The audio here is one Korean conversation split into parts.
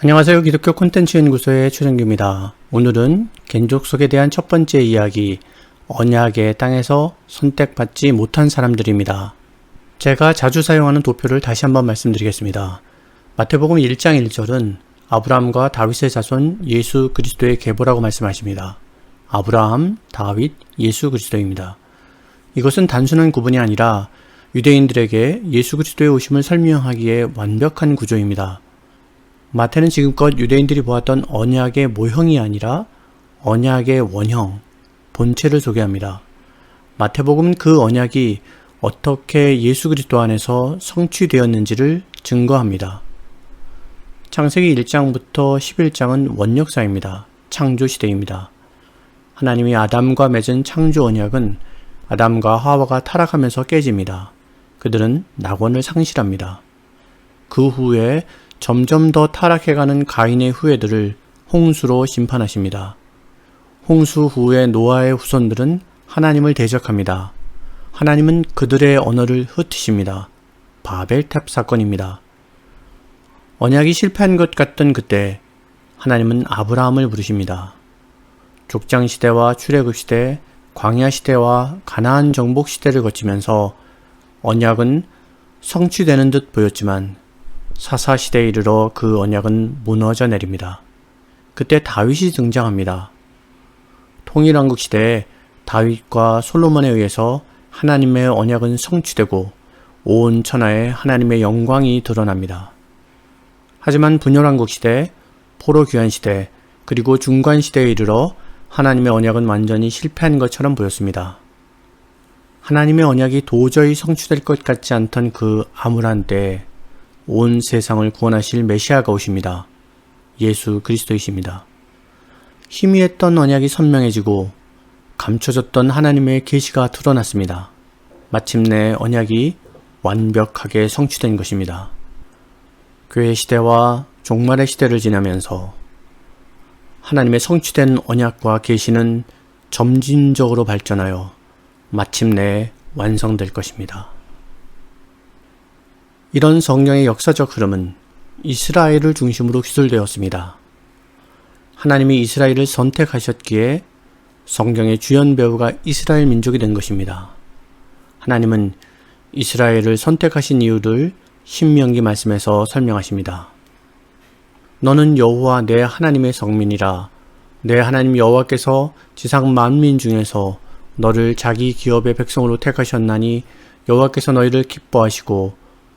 안녕하세요. 기독교 콘텐츠 연구소의 최정규입니다. 오늘은 겐족속에 대한 첫 번째 이야기, 언약의 땅에서 선택받지 못한 사람들입니다. 제가 자주 사용하는 도표를 다시 한번 말씀드리겠습니다. 마태복음 1장 1절은 아브라함과 다윗의 자손 예수 그리스도의 계보라고 말씀하십니다. 아브라함, 다윗, 예수 그리스도입니다. 이것은 단순한 구분이 아니라 유대인들에게 예수 그리스도의 오심을 설명하기에 완벽한 구조입니다. 마태는 지금껏 유대인들이 보았던 언약의 모형이 아니라 언약의 원형, 본체를 소개합니다. 마태복음은 그 언약이 어떻게 예수 그리스도 안에서 성취되었는지를 증거합니다. 창세기 1장부터 11장은 원역사입니다. 창조 시대입니다. 하나님이 아담과 맺은 창조 언약은 아담과 하와가 타락하면서 깨집니다. 그들은 낙원을 상실합니다. 그 후에 점점 더 타락해가는 가인의 후예들을 홍수로 심판하십니다. 홍수 후에 노아의 후손들은 하나님을 대적합니다. 하나님은 그들의 언어를 흩으십니다. 바벨탑 사건입니다. 언약이 실패한 것 같던 그때 하나님은 아브라함을 부르십니다. 족장 시대와 출애굽 시대, 광야 시대와 가나안 정복 시대를 거치면서 언약은 성취되는 듯 보였지만 사사 시대에 이르러 그 언약은 무너져 내립니다. 그때 다윗이 등장합니다. 통일왕국 시대에 다윗과 솔로몬에 의해서 하나님의 언약은 성취되고 온 천하에 하나님의 영광이 드러납니다. 하지만 분열왕국 시대, 포로귀환 시대, 그리고 중간 시대에 이르러 하나님의 언약은 완전히 실패한 것처럼 보였습니다. 하나님의 언약이 도저히 성취될 것 같지 않던 그 암울한 때에 온 세상을 구원하실 메시아가 오십니다. 예수 그리스도이십니다. 희미했던 언약이 선명해지고 감춰졌던 하나님의 계시가 드러났습니다. 마침내 언약이 완벽하게 성취된 것입니다. 교회 시대와 종말의 시대를 지나면서 하나님의 성취된 언약과 계시는 점진적으로 발전하여 마침내 완성될 것입니다. 이런 성령의 역사적 흐름은 이스라엘을 중심으로 휘술되었습니다. 하나님이 이스라엘을 선택하셨기에 성경의 주연 배우가 이스라엘 민족이 된 것입니다. 하나님은 이스라엘을 선택하신 이유를 신명기 말씀에서 설명하십니다. 너는 여호와 내 하나님의 성민이라 내 하나님 여호와께서 지상 만민 중에서 너를 자기 기업의 백성으로 택하셨나니 여호와께서 너희를 기뻐하시고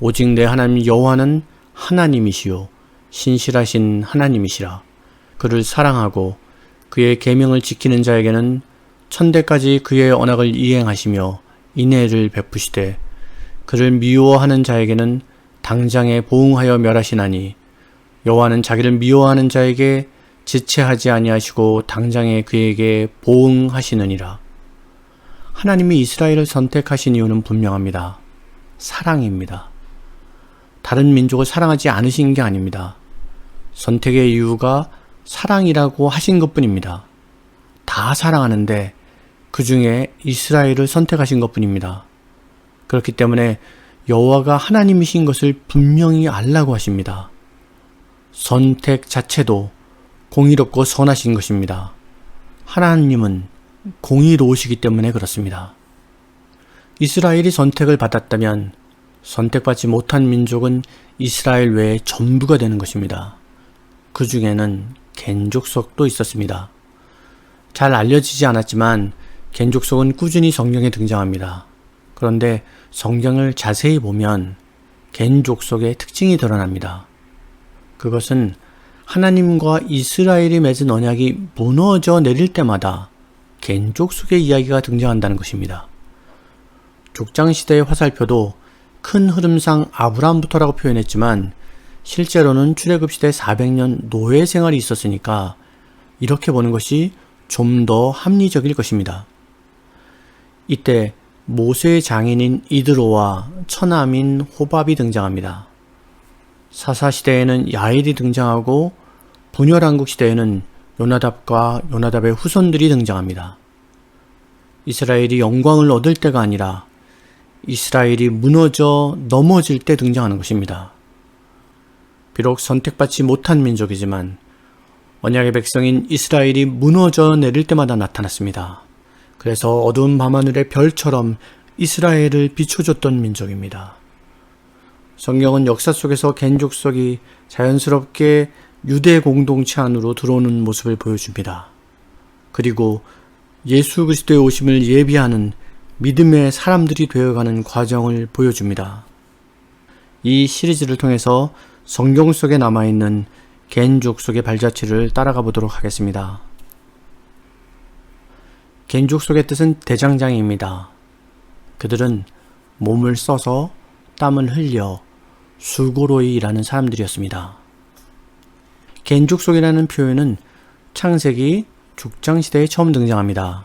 오직 내 하나님 여호와는 하나님이시요 신실하신 하나님이시라 그를 사랑하고 그의 계명을 지키는 자에게는 천대까지 그의 언약을 이행하시며 인애를 베푸시되 그를 미워하는 자에게는 당장에 보응하여 멸하시나니 여호와는 자기를 미워하는 자에게 지체하지 아니하시고 당장에 그에게 보응하시느니라. 하나님이 이스라엘을 선택하신 이유는 분명합니다. 사랑입니다. 다른 민족을 사랑하지 않으신 게 아닙니다. 선택의 이유가 사랑이라고 하신 것 뿐입니다. 다 사랑하는데 그 중에 이스라엘을 선택하신 것 뿐입니다. 그렇기 때문에 여호와가 하나님이신 것을 분명히 알라고 하십니다. 선택 자체도 공의롭고 선하신 것입니다. 하나님은 공의로우시기 때문에 그렇습니다. 이스라엘이 선택을 받았다면 선택받지 못한 민족은 이스라엘 외에 전부가 되는 것입니다. 그 중에는 겐족속도 있었습니다. 잘 알려지지 않았지만 겐족속은 꾸준히 성경에 등장합니다. 그런데 성경을 자세히 보면 겐족속의 특징이 드러납니다. 그것은 하나님과 이스라엘이 맺은 언약이 무너져 내릴 때마다 겐족속의 이야기가 등장한다는 것입니다. 족장시대의 화살표도 큰 흐름상 아브라함부터라고 표현했지만 실제로는 출애굽 시대 400년 노예 생활이 있었으니까 이렇게 보는 것이 좀 더 합리적일 것입니다. 이때 모세의 장인인 이드로와 처남인 호밥이 등장합니다. 사사 시대에는 야일이 등장하고 분열왕국 시대에는 요나답과 요나답의 후손들이 등장합니다. 이스라엘이 영광을 얻을 때가 아니라 이스라엘이 무너져 넘어질 때 등장하는 것입니다. 비록 선택받지 못한 민족이지만 언약의 백성인 이스라엘이 무너져 내릴 때마다 나타났습니다. 그래서 어두운 밤하늘의 별처럼 이스라엘을 비춰줬던 민족입니다. 성경은 역사 속에서 겐족속이 자연스럽게 유대 공동체 안으로 들어오는 모습을 보여줍니다. 그리고 예수 그리스도의 오심을 예비하는 믿음의 사람들이 되어가는 과정을 보여줍니다. 이 시리즈를 통해서 성경 속에 남아있는 겐족 속의 발자취를 따라가 보도록 하겠습니다. 겐족 속의 뜻은 대장장입니다. 그들은 몸을 써서 땀을 흘려 수고로이 일하는 사람들이었습니다. 겐족 속이라는 표현은 창세기 죽장시대에 처음 등장합니다.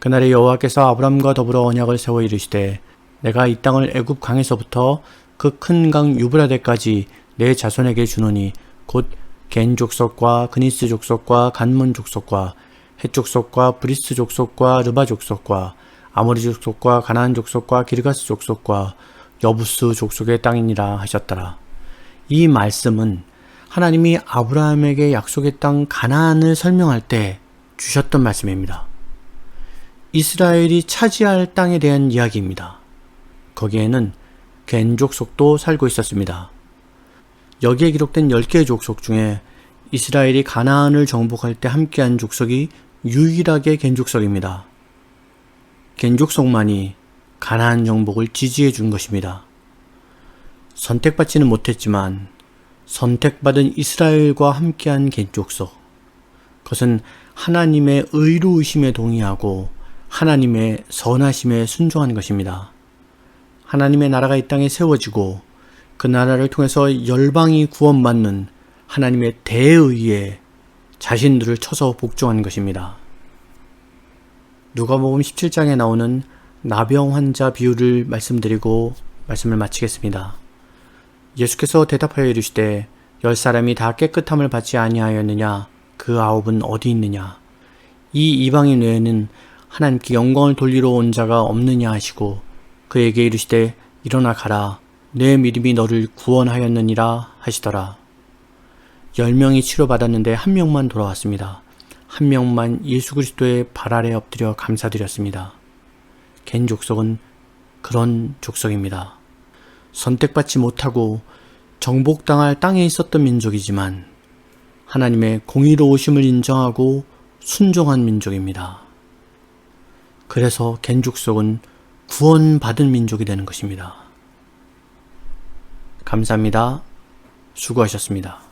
그날에 여호와께서 아브람과 더불어 언약을 세워 이르시되 내가 이 땅을 애굽 강에서부터 그 큰 강 유브라데까지 내 자손에게 주노니 곧 겐 족속과 그니스 족속과 간문 족속과 헷 족속과 브리스 족속과 르바 족속과 아모리 족속과 가나안 족속과 기르가스 족속과 여부스 족속의 땅이니라 하셨더라. 이 말씀은 하나님이 아브라함에게 약속의 땅 가나안을 설명할 때 주셨던 말씀입니다. 이스라엘이 차지할 땅에 대한 이야기입니다. 거기에는 겐 족속도 살고 있었습니다. 여기에 기록된 10개의 족속 중에 이스라엘이 가나안을 정복할 때 함께한 족속이 유일하게 겐 족속입니다. 겐 족속만이 가나안 정복을 지지해 준 것입니다. 선택받지는 못했지만 선택받은 이스라엘과 함께한 겐 족속. 그것은 하나님의 의로우심에 동의하고 하나님의 선하심에 순종한 것입니다. 하나님의 나라가 이 땅에 세워지고 그 나라를 통해서 열방이 구원받는 하나님의 대의에 자신들을 쳐서 복종한 것입니다. 누가복음 17장에 나오는 나병 환자 비유를 말씀드리고 말씀을 마치겠습니다. 예수께서 대답하여 이르시되 열 사람이 다 깨끗함을 받지 아니하였느냐 그 아홉은 어디 있느냐 이 이방인 외에는 하나님께 영광을 돌리러 온 자가 없느냐 하시고 그에게 이르시되 일어나 가라 내 믿음이 너를 구원하였느니라 하시더라. 열 명이 치료받았는데 한 명만 돌아왔습니다. 한 명만 예수 그리스도의 발 아래 엎드려 감사드렸습니다. 겐 족속은 그런 족속입니다. 선택받지 못하고 정복당할 땅에 있었던 민족이지만 하나님의 공의로우심을 인정하고 순종한 민족입니다. 그래서 겐 족속은 구원받은 민족이 되는 것입니다. 감사합니다. 수고하셨습니다.